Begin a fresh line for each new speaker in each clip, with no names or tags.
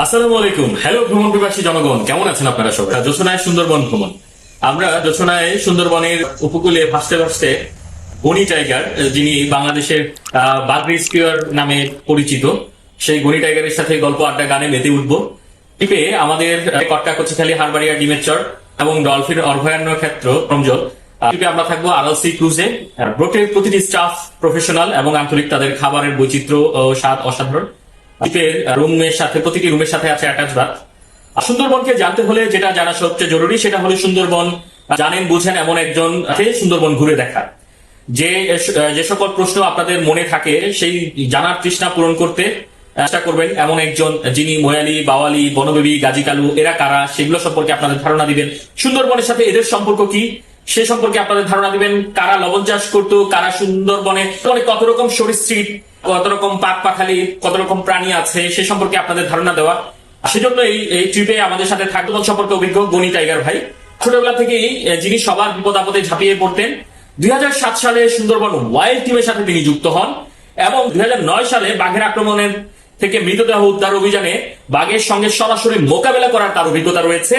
আসসালামু আলাইকুম। হ্যালো ভ্রমণ পিপাসী জনগণ। কেমন আছেন আপনারা সবাই? যোচনায় সুন্দরবন ভ্রমণ। আমরা যোচনায় সুন্দরবনের উপকূলে ভাসতে ভাসতে গনি টাইগার, যিনি বাংলাদেশের বাগরি স্পিয়ার নামে পরিচিত, সেই গনি টাইগারের সাথে গল্প আড্ডা গানে মেতে উঠবো। টিপে আমাদের কটকা কচিখালী হারবাড়িয়া ডিমের চর এবং ডলফিন অভয়ারণ্য ক্ষেত্র রমজল টিপে আমরা থাকব আরএলসি ক্রুজে। ব্রোটের প্রতিটি স্টাফ প্রফেশনাল এবং আন্তরিক তাদের খাবারের বৈচিত্র্য ও স্বাদ অসাধারণ। রুমের সাথে, প্রতিটি রুমের সাথে আছে অ্যাটাচ বাথ সুন্দরবনকে জানতে হলে যেটা জানা সবচেয়ে জরুরি, সেটা হলো সুন্দরবন জানেন, বুঝেন এমন একজন সুন্দরবন ঘুরে দেখা যে যে সকল প্রশ্ন আপনাদের মনে থাকে, সেই জানার তৃষ্ণা পূরণ করতে চেষ্টা করবেন এমন একজন, যিনি ময়ালি, বাওয়ালি, বনবেবী, গাজীকালু, এরা কারা, সেগুলো সম্পর্কে আপনাদের ধারণা দিবেন। সুন্দরবনের সাথে এদের সম্পর্ক কি? সে সম্পর্কে আপনাদের ধারণা দিবেন, কারা লবণ চাষ করতো, কারা সুন্দরবনে মানে কত রকম সরীসৃপ, কত রকম পাক পাখালি কত রকম প্রাণী আছে, সে সম্পর্কে আপনাদের ধারণা দেওয়া। সেজন্য এই এই ট্রিপে আমাদের সাথে থাকবেন সম্পর্কে অভিজ্ঞ গনি টাইগার ভাই। ছোটবেলা থেকেই যিনি সবার বিপদ আপদে ঝাঁপিয়ে পড়তেন, দুই হাজার সাত সালে সুন্দরবন ওয়াইল্ড টিমের সাথে তিনি যুক্ত হন এবং দুই হাজার নয় সালে বাঘের আক্রমণের থেকে মৃতদেহ উদ্ধার অভিযানে বাঘের সঙ্গে সরাসরি মোকাবেলা করার তার অভিজ্ঞতা রয়েছে।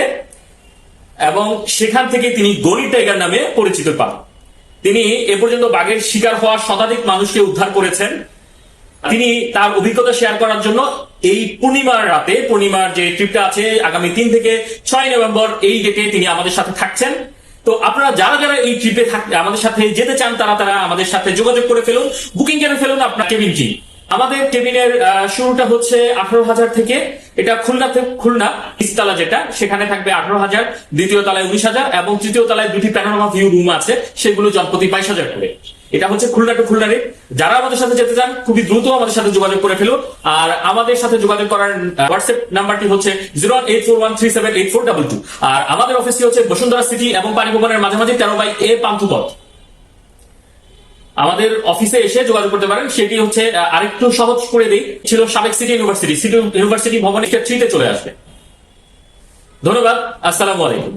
এবং সেখান থেকে তিনি গনি টাইগার নামে পরিচিত পান। তিনি এ পর্যন্ত বাঘের শিকার হওয়া শতাধিক মানুষকে উদ্ধার করেছেন। তিনি তার অভিজ্ঞতা শেয়ার করার জন্য এই পূর্ণিমার রাতে, পূর্ণিমার যে ট্রিপটা আছে আগামী তিন থেকে ছয় নভেম্বর, এই ডেটে তিনি আমাদের সাথে থাকছেন। তো আপনারা যারা যারা এই ট্রিপে আমাদের সাথে যেতে চান, তারা তারা আমাদের সাথে যোগাযোগ করে ফেলুন। বুকিং করে ফেলুন আপনার কেবিনটি। আমাদের কেবিনের শুরুটা হচ্ছে আঠারো হাজার থেকে। এটা খুলনাতে খুলনা ইস্তালা যেটা, সেখানে থাকবে আঠারো হাজার, দ্বিতীয় তলায় উনিশ হাজার, এবং তৃতীয় তলায় দুটি প্যানোরামা ভিউ রুম আছে, সেগুলো জনপ্রতি বাইশ হাজার করে। এটা হচ্ছে খুলনা টু খুলনা রেট যারা আমাদের সাথে যেতে চান, খুবই দ্রুত আমাদের সাথে যোগাযোগ করে ফেলুন আর আমাদের সাথে যোগাযোগ করার হোয়াটসঅ্যাপ নাম্বারটি হচ্ছে zero eight four one three seven eight four double two আর আমাদের অফিসটি হচ্ছে বসুন্ধরা সিটি এবং পানি পানিভবনের মাঝামাঝি তেরো বাই এ পান্থপথ। আমাদের অফিসে এসে যোগাযোগ করতে পারেন। সেটি হচ্ছে আরেকটু সহজ করে দিই। ছিল সাবেক সিটি ইউনিভার্সিটি সিটি ইউনিভার্সিটি ভবনে থ্রিতে চলে আসবে। ধন্যবাদ। আসসালাম আলাইকুম।